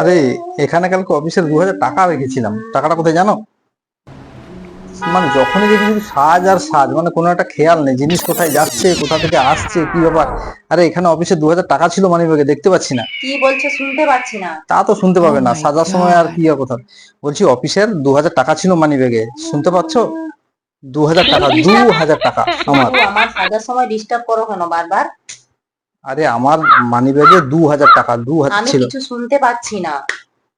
আরে এখানে কালকে অফিসের দু হাজার টাকা রেখেছিলাম। টাকাটা কোথায় জানো? মানে যখনই দেখি শুধু সাজ আর সাজ মানে কোনো একটা খেয়াল নেই জিনিস কোথায় যাচ্ছে কোথা থেকে আসছে কি ব্যাপার। আরে এখানে অফিসে দু হাজার টাকা ছিল মানি ভাগে দেখতে পাচ্ছি না। কি বলছে শুনতে পাচ্ছি না। তা তো শুনতে পাবে না oh সাজার সময় আর কি কথা বলছি অফিসের দু হাজার টাকা ছিল মানি ব্যাগে শুনতে পাচ্ছ? দু হাজার টাকা দু হাজার টাকা আমার। আমার সাজার সময় ডিস্টার্ব করো কেন বারবার? আরে আমার মানি ব্যাগে দু হাজার টাকা দু হাজার আমি ছিল। কিছু শুনতে পাচ্ছি না।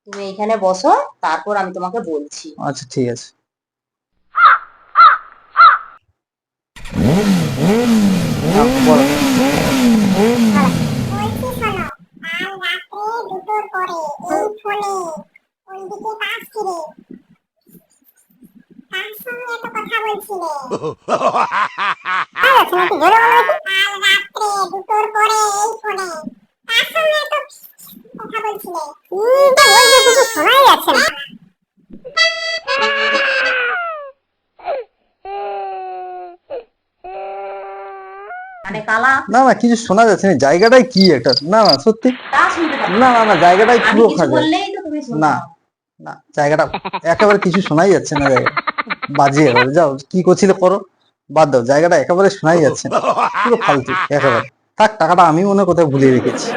তুমি এখানে বসো তারপর আমি তোমাকে বলছি। আচ্ছা ঠিক আছে। হ্যাঁ, বলো। এত কথা বলছিলে। কাল দুটোর পরে এই ফোনে। কার সঙ্গে এত কথা বলছিলে। হুম, তা বলছো শোনাই যাচ্ছে না। মানে না না কিছু শোনা যাচ্ছে না। জায়গাটাই কি একটা? না না সত্যি। না না না জায়গাটাই পুরো কিছু খাজা বললেই তো তুমি শুনতে না না জায়গাটা একেবারে কিছু শোনাই যাচ্ছে না জায়গা। বাজিয়ে যাও কি করছিলে করো? বাদ দাও জায়গাটা একেবারে শোনাই যাচ্ছে না। পুরো ফালতু একেবারে। থাক টাকাটা আমি মনে কোথায় ভুলিয়ে রেখেছি।